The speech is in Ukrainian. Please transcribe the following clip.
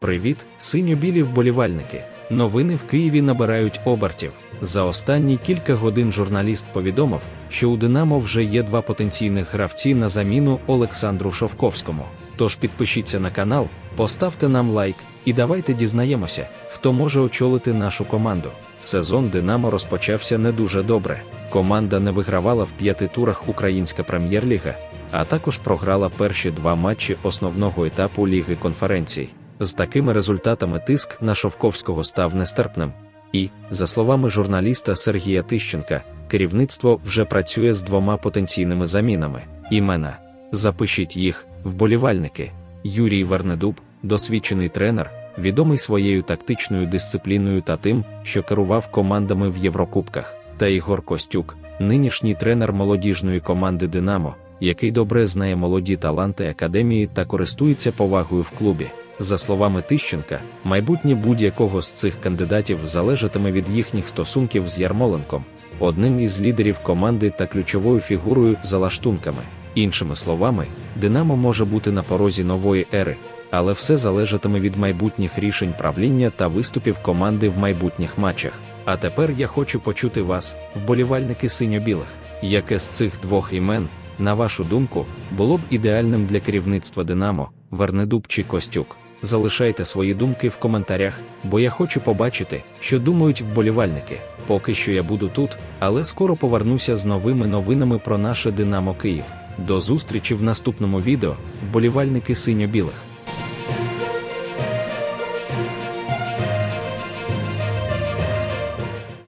Привіт, синьо-білі вболівальники. Новини в Києві набирають обертів. За останні кілька годин журналіст повідомив, що у Динамо вже є два потенційних гравці на заміну Олександру Шовковському. Тож підпишіться на канал, поставте нам лайк і давайте дізнаємося, хто може очолити нашу команду. Сезон Динамо розпочався не дуже добре. Команда не вигравала в п'яти турах Українська прем'єр-ліга, а також програла перші два матчі основного етапу Ліги конференцій. З такими результатами тиск на Шовковського став нестерпним. І, за словами журналіста Сергія Тищенка, керівництво вже працює з двома потенційними замінами. Імена запишіть їх, вболівальники. Юрій Вернедуб, досвідчений тренер, відомий своєю тактичною дисципліною та тим, що керував командами в Єврокубках, та Ігор Костюк, нинішній тренер молодіжної команди Динамо, який добре знає молоді таланти академії та користується повагою в клубі. За словами Тищенка, майбутнє будь-якого з цих кандидатів залежатиме від їхніх стосунків з Ярмоленком, одним із лідерів команди та ключовою фігурою за лаштунками. Іншими словами, Динамо може бути на порозі нової ери, але все залежатиме від майбутніх рішень правління та виступів команди в майбутніх матчах. А тепер я хочу почути вас, вболівальники синьо-білих, яке з цих двох імен, на вашу думку, було б ідеальним для керівництва Динамо, Вернедуб чи Костюк. Залишайте свої думки в коментарях, бо я хочу побачити, що думають вболівальники. Поки що я буду тут, але скоро повернуся з новими новинами про наше Динамо Київ. До зустрічі в наступному відео, вболівальники синьо-білих.